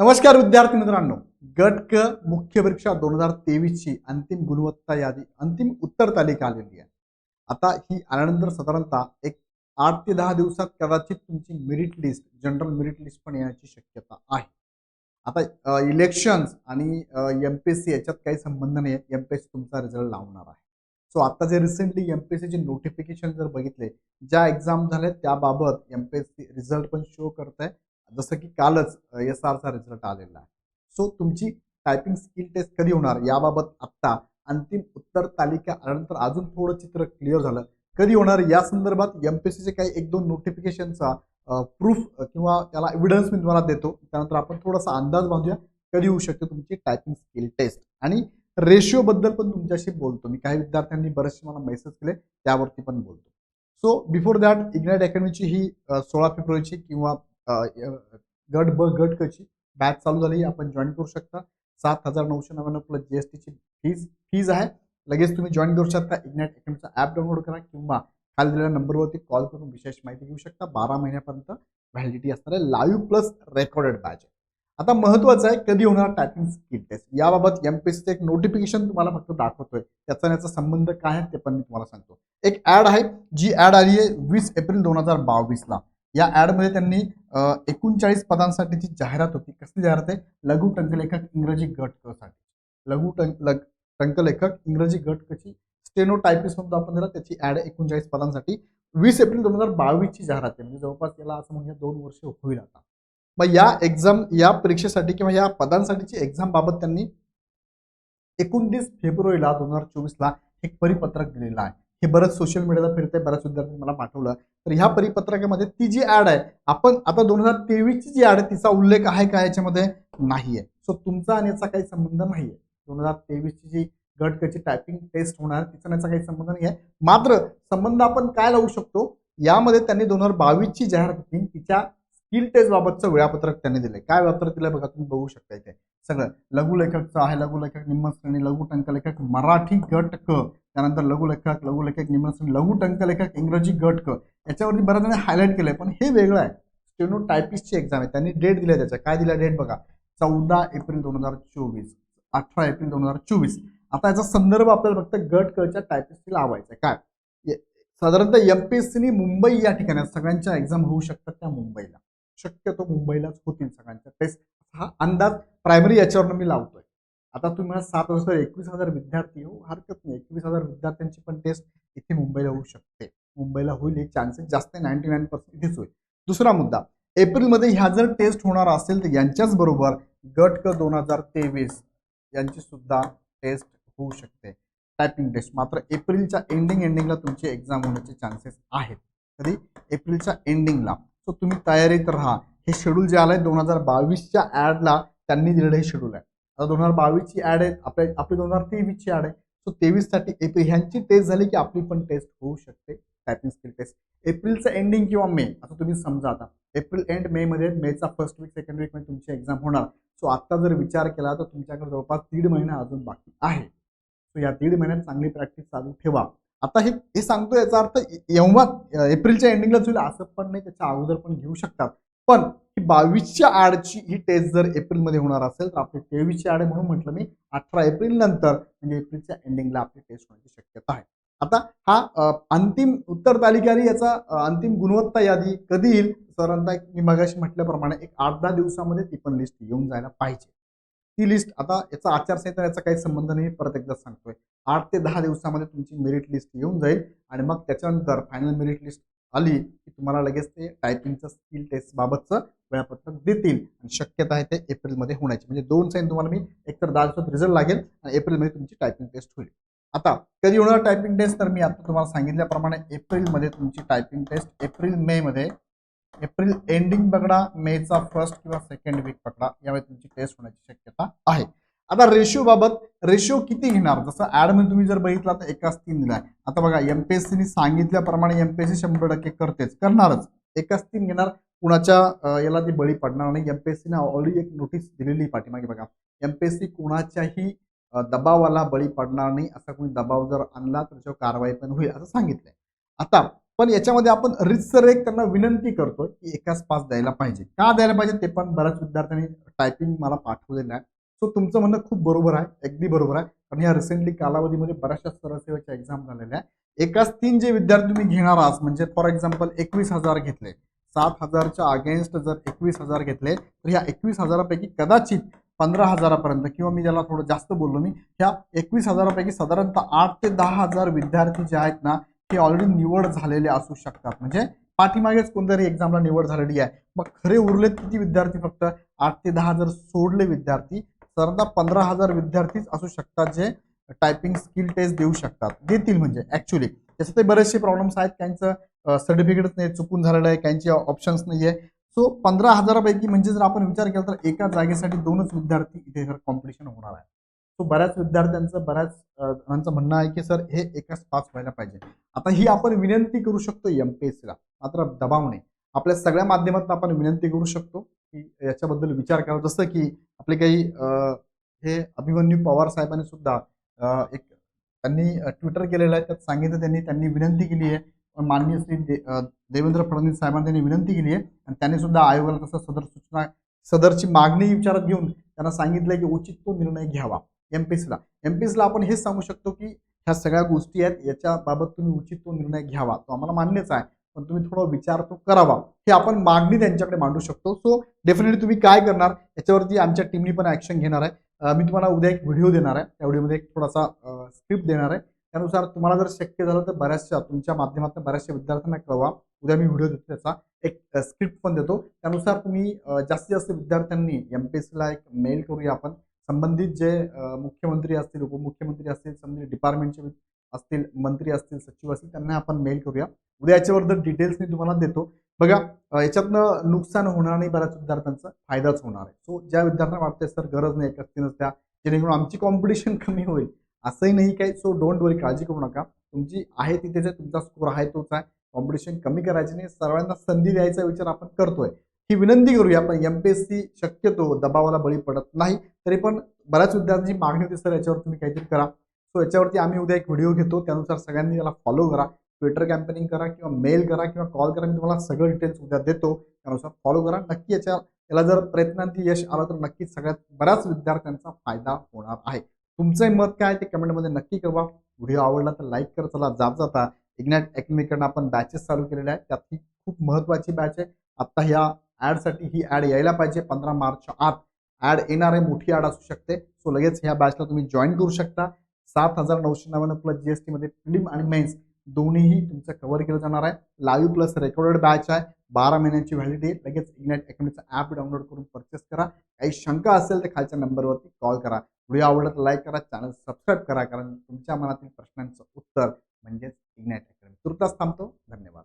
नमस्कार विद्यार्थी मित्रांनो. गट क मुख्य परीक्षा दोन हजार तेवीस ची अंतिम गुणवत्ता यादी अंतिम उत्तर तालिका आलेली आहे. आता ही आल्यानंतर साधारणतः एक आठ ते दहा दिवसात कदाचित तुमची merit list general merit list पण येण्याची शक्यता आहे. आता इलेक्शन्स आणि एम पी एस सी याच्यात काही संबंध नाही एम पी एस सी तुमचा रिझल्ट लावणार आहे. सो आता जे रिसेंटली एम पी एस सीचे नोटिफिकेशन जर बघितले ज्या एक्झाम झाल्या त्याबाबत M P S C result पण शो करत आहे जसं की कालच एस आरचा रिझल्ट आलेला आहे. सो तुमची टायपिंग स्किल टेस्ट कधी होणार याबाबत आत्ता अंतिम उत्तर तालिका आल्यानंतर अजून थोडं चित्र क्लिअर झालं. कधी होणार या संदर्भात एम पी चे काही एक दोन नोटिफिकेशनचा प्रूफ किंवा त्याला एव्हिडन्स मी तुम्हाला देतो. त्यानंतर आपण थोडासा अंदाज बांधूया कधी होऊ शकते तुमची टायपिंग स्किल टेस्ट आणि रेशिओ बद्दल पण तुमच्याशी बोलतो. मी काही विद्यार्थ्यांनी बरेचसे मला मेसेज केले त्यावरती पण बोलतो. सो बिफोर दॅट इग्नाइट अकॅडमीची ही सोळा फेब्रुवारीची किंवा गट ब गट कची बॅच चालू झाली आपण जॉईन करू शकता. सात हजार नऊशे नव्याण्णव प्लस जीएसटीची फीज फीज आहे. लगेच तुम्ही जॉईन करू शकता. इग्नॅट अकॅडमीचा ॲप डाउनलोड करा किंवा खाली दिलेल्या नंबरवरती कॉल करून विशेष माहिती घेऊ शकता. बारा महिन्यापर्यंत व्हॅलिडिटी असणार आहे लाईव्ह प्लस रेकॉर्डेड बॅच आहे. आता महत्वाचं आहे कधी होणार टायपिंग स्किल टेस्ट याबाबत एम पी एक नोटिफिकेशन तुम्हाला फक्त दाखवतोय. त्याचा याचा संबंध काय आहे ते पण मी तुम्हाला सांगतो. एक ऍड आहे जी ऍड आली आहे वीस एप्रिल दोन हजार बावीसला. या ॲडमध्ये त्यांनी एकोणचाळीस पदांसाठीची जाहिरात होती कसली जाहिरात आहे? लघु टंकलेखक इंग्रजी गट क साठी. लघु टंक लग टंकलेखक इंग्रजी गट कची स्टेनो टायपिस्ट म्हणतो आपण त्याला त्याची ऍड एकोणचाळीस पदांसाठी. वीस एप्रिल दोन हजार बावीसची जाहिरात आहे. म्हणजे जवळपास याला असं म्हणजे दोन वर्ष होईल आता. मग या एक्झाम या परीक्षेसाठी किंवा या पदांसाठीची एक्झाम बाबत त्यांनी एकोणतीस फेब्रुवारीला दोन हजार चोवीसला एक परिपत्रक दिलेलं आहे. हे बरंच सोशल मीडियाला फिरते बऱ्याच विद्यार्थ्यांनी मला पाठवलं. तर ह्या परिपत्रकामध्ये ती जी ॲड आहे आपण आता दोन हजार तेवीसची जी ॲड आहे तिचा उल्लेख आहे का याच्यामध्ये? नाही आहे सो तुमचा आणि याचा काही संबंध नाही आहे दोन हजार तेवीसची जी गटकची टायपिंग टेस्ट होणार तिचा याचा काही संबंध नाही आहे मात्र संबंध आपण काय लावू शकतो? यामध्ये त्यांनी दोन हजार बावीसची जाहिरात केली तिच्या स्किल टेस्ट बाबतचं वेळापत्रक त्यांनी दिलंय. काय वेळापत्रक दिलं बघा तुम्ही बघू शकता इथे. सगळं. लघुलेखकचं आहे लघुलेखक निम्न श्रेणी लघु टंकलेखक मराठी गट क त्यानंतर लघुलेखक लघुलेखक निम्न श्रेणी लघु टंकलेखक इंग्रजी गट क याच्यावरती बऱ्याच जणांनी हायलाईट केलंय पण हे वेगळं आहे. स्टेनो टायपिस्टची एक्झाम आहे. त्यांनी डेट दिल्या त्याच्या काय दिल्या डेट बघा? चौदा एप्रिल दोन हजार चोवीस. अठरा एप्रिल दोन हजार चोवीस. आता याचा संदर्भ आपल्याला फक्त गट कच्या टायपिस्टची लावायचा आहे. काय? पी एस एमपीएससीनी मुंबई या ठिकाणी सगळ्यांच्या एक्झाम होऊ शकतात त्या मुंबईला. शक्यतो मुंबईलाच होतील सगळ्यांच्या. टेस्ट हा अंदाज प्रायमरी याच्यावरनं मी लावतोय. आता तुम्ही मला सात वर्ष एकवीस हजार विद्यार्थी हो हरकत नाही. एकवीस हजार विद्यार्थ्यांची पण टेस्ट इथे मुंबईला होऊ शकते. मुंबईला होईल हे चान्सेस जास्त नाईन्टी नाईन पर्सेंट इथेच होईल. दुसरा मुद्दा एप्रिलमध्ये ह्या जर टेस्ट होणार असेल तर यांच्याच बरोबर गट क दोन हजार तेवीस यांची सुद्धा टेस्ट होऊ शकते. टायपिंग टेस्ट मात्र एप्रिलच्या एंडिंग एंडिंगला तुमची एक्झाम होण्याचे चान्सेस आहेत. तरी एप्रिलच्या एंडिंगला सो तुम्ही तयारीत राहा. हे शेड्यूल जे आलं आहे दोन हजार बावीसच्या ॲडला त्यांनी दिलेलं हे शेड्यूल आहे. आता दोन हजार बावीसची ॲड आहे आपल्या आपली दोन हजार तेवीसची ॲड आहे. सो तेवीससाठी एप्रिल ह्यांची टेस्ट झाली की आपली पण टेस्ट होऊ शकते. टायपिंग स्किल टेस्ट एप्रिलचं एंडिंग किंवा मे आता तुम्ही समजा आता एप्रिल एंड मे मध्ये मेचा फर्स्ट वीक सेकंड वीकमध्ये तुमची एक्झाम होणार. सो आत्ता जर विचार केला तर तुमच्याकडे जवळपास दीड महिना अजून बाकी आहे. सो या दीड महिन्यात चांगली प्रॅक्टिस चालू ठेवा. आता हे हे सांगतो याचा अर्थ एव्हा एप्रिलच्या एंडिंगलाच होईल असं पण नाही त्याच्या अगोदर पण घेऊ शकतात. पण ही बावीसच्या आडची ही टेस्ट जर एप्रिलमध्ये होणार असेल तर आपली तेवीसच्या आड म्हणून म्हटलं मी अठरा एप्रिल नंतर म्हणजे एप्रिलच्या एंडिंगला आपली टेस्ट होण्याची शक्यता आहे. आता हा अंतिम उत्तर तालिकारी याचा अंतिम गुणवत्ता यादी कधी येईल? सरांना मी मगाशी म्हटल्याप्रमाणे एक आठ दहा दिवसामध्ये ती पण लिस्ट येऊन जायला पाहिजे. ती लिस्ट आता याचा आचारसंहिता याचा काही संबंध नाही परत एकदा सांगतोय. आठ ते दहा दिवसामध्ये तुमची मेरिट लिस्ट येऊन जाईल आणि मग त्याच्यानंतर फायनल मेरिट लिस्ट आली की तुम्हाला लगेच ते टायपिंगचं स्किल टेस्ट बाबतचं वेळापत्रक देतील. आणि शक्यता आहे ते एप्रिलमध्ये होण्याची. म्हणजे दोन साईन तुम्हाला मी एकतर दहा दिवसात रिझल्ट लागेल आणि एप्रिलमध्ये तुमची टायपिंग टेस्ट होईल. आता कधी होणार टायपिंग टेस्ट तर मी आता तुम्हाला सांगितल्याप्रमाणे एप्रिलमध्ये तुमची टायपिंग टेस्ट एप्रिल मे मध्ये एप्रिल एंडिंग पकडा मेचा फर्स्ट किंवा सेकंड वीक पकडा यावेळी तुमची टेस्ट होण्याची शक्यता आहे. आता रेशिओ बाबत रेशिओ किती घेणार? जसं ऍडमध्ये तुम्ही जर बघितला तर एकाच तीन दिलाय. आता बघा एमपीएससीने सांगितल्याप्रमाणे एमपीएससी शंभर टक्के करतेच. करणारच. एकाच तीन घेणार. कुणाच्या याला ती बळी पडणार नाही. एमपीएससीने ऑलरेडी एक नोटीस दिलेली पाठीमागे बघा. एमपीएससी कुणाच्याही दबावाला बळी पडणार नाही. असा कोणी दबाव जर आणला तर त्याच्यावर कारवाई पण होईल असं सांगितलंय. आता पण याच्यामध्ये आपण रितसर एक त्यांना विनंती करतो की एकाच पास द्यायला पाहिजे. का द्यायला पाहिजे ते पण बऱ्याच विद्यार्थ्यांनी टायपिंग मला पाठवलेलं आहे. सो तुमचं म्हणणं खूप बरोबर आहे अगदी बरोबर आहे. कारण या रिसेंटली कालावधीमध्ये बऱ्याचशा सरसेवेच्या एक्झाम झालेल्या आहे एकाच तीन जे विद्यार्थी तुम्ही घेणार आहात म्हणजे फॉर एक्झाम्पल एकवीस हजार घेतले. सात हजारच्या अगेन्स्ट जर एकवीस हजार घेतले तर ह्या एकवीस हजारापैकी कदाचित पंधरा हजारापर्यंत किंवा मी ज्याला थोडं जास्त बोललो मी ह्या एकवीस हजारापैकी साधारणतः आठ ते दहा हजार विद्यार्थी जे आहेत ना हे ऑलरेडी निवड झालेले असू शकतात. म्हणजे पाठीमागेच कोणतरी एक्झामला निवड झालेली आहे. मग खरे उरलेत किती विद्यार्थी फक्त? आठ ते दहा हजार सोडले विद्यार्थी. सरदा पंधरा हजार विद्यार्थीच असू शकतात जे टायपिंग स्किल टेस्ट देऊ शकतात. देतील म्हणजे ॲक्च्युली त्याचे ते बरेचसे प्रॉब्लेम्स आहेत. त्यांचं सर्टिफिकेटच नाही चुकून झालेलं आहे. त्यांचे ऑप्शन्स नाही आहे. सो पंधरा हजारापैकी म्हणजे जर आपण विचार केला तर एका जागेसाठी दोनच विद्यार्थी इथे जर कॉम्पिटिशन होणार आहे. तो बऱ्याच विद्यार्थ्यांचं बऱ्याच जणांचं म्हणणं आहे की सर हे एकाच पास व्हायला पाहिजे. आता ही आपण विनंती करू शकतो एम पी एस सीला मात्र दबाव नाही. आपल्या सगळ्या माध्यमातून आपण विनंती करू शकतो की याच्याबद्दल विचार करा. जसं की आपले काही हे अभिमन्यू पवार साहेबांनी सुद्धा एक त्यांनी ट्विटर केलेलं आहे. त्यात सांगितलं त्यांनी त्यांनी विनंती केली आहे. माननीय श्री दे, देवेंद्र फडणवीस साहेबांनी त्यांनी विनंती केली आहे. आणि त्यांनी सुद्धा आयोगाला तसं सदर सूचना सदरची मागणी विचारात घेऊन त्यांना सांगितलंय की उचित तो निर्णय घ्यावा. एमपीएसला एम पी एसला आपण हेच सांगू शकतो की ह्या सगळ्या गोष्टी आहेत याच्याबाबत तुम्ही उचित तो निर्णय घ्यावा. तो आम्हाला मान्यच आहे पण तुम्ही थोडा विचार तो करावा. हे आपण मागणी त्यांच्याकडे मांडू शकतो. सो डेफिनेटली तुम्ही काय करणार याच्यावरती आमच्या टीमनी पण ॲक्शन घेणार आहे. मी तुम्हाला उद्या एक व्हिडिओ देणार आहे. त्या व्हिडिओमध्ये एक थोडासा स्क्रिप्ट देणार आहे. त्यानुसार तुम्हाला जर शक्य झालं तर बऱ्याचशा तुमच्या माध्यमातून बऱ्याचशा विद्यार्थ्यांना कळवा. उद्या मी व्हिडिओ देतो त्याचा. एक स्क्रिप्ट पण देतो. त्यानुसार तुम्ही जास्तीत जास्त विद्यार्थ्यांनी एम पी एसला एक मेल करूया आपण. संबंधित जे मुख्यमंत्री असतील उपमुख्यमंत्री असतील संबंधित डिपार्टमेंटचे असतील मंत्री असतील सचिव असतील त्यांना आपण मेल करूया. उद्या याच्याबद्दल डिटेल्स मी तुम्हाला देतो. बघा याच्यातनं नुकसान होणार नाही बऱ्याच विद्यार्थ्यांचा फायदाच होणार आहे. सो ज्या विद्यार्थ्यांना वाटते सर गरज नाही एकच त्या जेणेकरून आमची कॉम्पिटिशन कमी होईल. असंही नाही काही. सो डोंट वरी काळजी करू नका. तुमची आहे तिथे जे तुमचा स्कोर आहे तोच आहे. कॉम्पिटिशन कमी करायची नाही. सर्वांना संधी द्यायचा विचार आपण करतोय. ही विनंती करूया पण सी शक्यतो दबावाला बळी पडत नाही. तरी पण बऱ्याच विद्यार्थ्यांची मागणी होती सर याच्यावर तुम्ही काहीतरी करा. सो याच्यावरती आम्ही उद्या एक व्हिडिओ घेतो. त्यानुसार सगळ्यांनी त्याला फॉलो करा. ट्विटर कॅम्पेनिंग करा किंवा मेल करा किंवा कॉल करा. मी तुम्हाला सगळं डिटेल्स उद्या देतो. त्यानुसार फॉलो करा. नक्की याच्या याला जर प्रयत्नांती यश आलं तर नक्कीच सगळ्यात बऱ्याच विद्यार्थ्यांचा फायदा होणार आहे. तुमचंही मत काय आहे ते कमेंटमध्ये नक्की कळवा. व्हिडिओ आवडला तर लाईक कर. चला जात जाता. इग्नॅट अकॅडमीकडनं आपण बॅचेस चालू केलेल्या आहेत. त्यात ही खूप महत्त्वाची बॅच आहे. आत्ता ह्या ॲडसाठी ही ॲड यायला पाहिजे. पंधरा मार्चच्या आत ॲड येणार आहे मोठी ॲड असू शकते. सो लगेच ह्या बॅचला तुम्ही जॉईन करू शकता. सात हजार नऊशे नव्याण्णव प्लस जी एस टीमध्ये फिल्म आणि मेन्स दोन्हीही तुमचं कव्हर केलं जाणार आहे. लाईव्ह प्लस रेकॉर्डेड बॅच आहे. बारा महिन्यांची व्हॅलिडिटी लगेच इग्नॅट अकॅडमीचं ॲप डाउनलोड करून परचेस करा. काही शंका असेल तर खालच्या नंबरवरती कॉल करा. व्हिडिओ आवडला तर लाईक करा. चॅनल सबस्क्राईब करा. कारण तुमच्या मनातील प्रश्नांचं उत्तर म्हणजेच इग्नॅट अकॅडमी तुर्तास थांबतो. धन्यवाद.